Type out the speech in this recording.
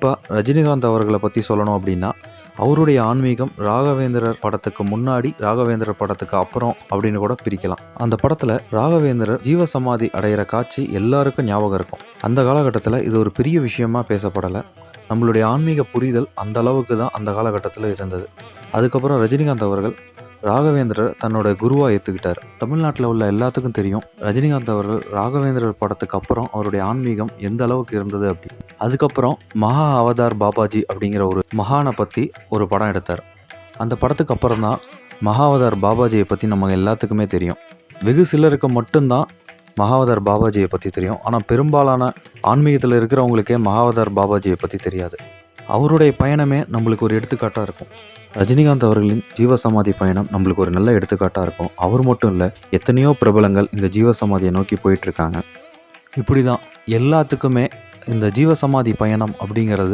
இப்போ ரஜினிகாந்த் அவர்களை பற்றி சொல்லணும் அப்படின்னா அவருடைய ஆன்மீகம் ராகவேந்திரர் படத்துக்கு முன்னாடி ராகவேந்திரர் படத்துக்கு அப்புறம் அப்படின்னு கூட பிரிக்கலாம். அந்த படத்தில் ராகவேந்திரர் ஜீவசமாதி அடையிற காட்சி எல்லாருக்கும் ஞாபகம் இருக்கும். அந்த காலகட்டத்தில் இது ஒரு பெரிய விஷயமா பேசப்படலை. நம்மளுடைய ஆன்மீக புரிதல் அந்த அளவுக்கு தான் அந்த காலகட்டத்தில் இருந்தது. அதுக்கப்புறம் ரஜினிகாந்த் அவர்கள் ராகவேந்திரர் தன்னோட குருவாக ஏற்றுக்கிட்டார் தமிழ்நாட்டில் உள்ள எல்லாத்துக்கும் தெரியும் ரஜினிகாந்த் அவர்கள் ராகவேந்திரர் படத்துக்கு அப்புறம் அவருடைய ஆன்மீகம் எந்த அளவுக்கு இருந்தது அப்படி. அதுக்கப்புறம் மகா அவதார் பாபாஜி அப்படிங்கிற ஒரு மகானை பற்றி ஒரு படம் எடுத்தார். அந்த படத்துக்கு அப்புறம் தான் மகாவதார் பாபாஜியை பற்றி நம்ம எல்லாத்துக்குமே தெரியும். வெகு சிலருக்கு மட்டும்தான் மகாவதார் பாபாஜியை பற்றி தெரியும். ஆனால் பெரும்பாலான ஆன்மீகத்தில் இருக்கிறவங்களுக்கே மகாவதார் பாபாஜியை பற்றி தெரியாது. அவருடைய பயணமே நம்மளுக்கு ஒரு எடுத்துக்காட்டாக இருக்கும். ரஜினிகாந்த் அவர்களின் ஜீவசமாதி பயணம் நம்மளுக்கு ஒரு நல்ல எடுத்துக்காட்டாக இருக்கும். அவர் மட்டும் இல்லை எத்தனையோ பிரபலங்கள் இந்த ஜீவசமாதியை நோக்கி போயிட்டுருக்காங்க இப்படி தான் எல்லாத்துக்குமே இந்த ஜீவசமாதி பயணம் அப்படிங்கிறது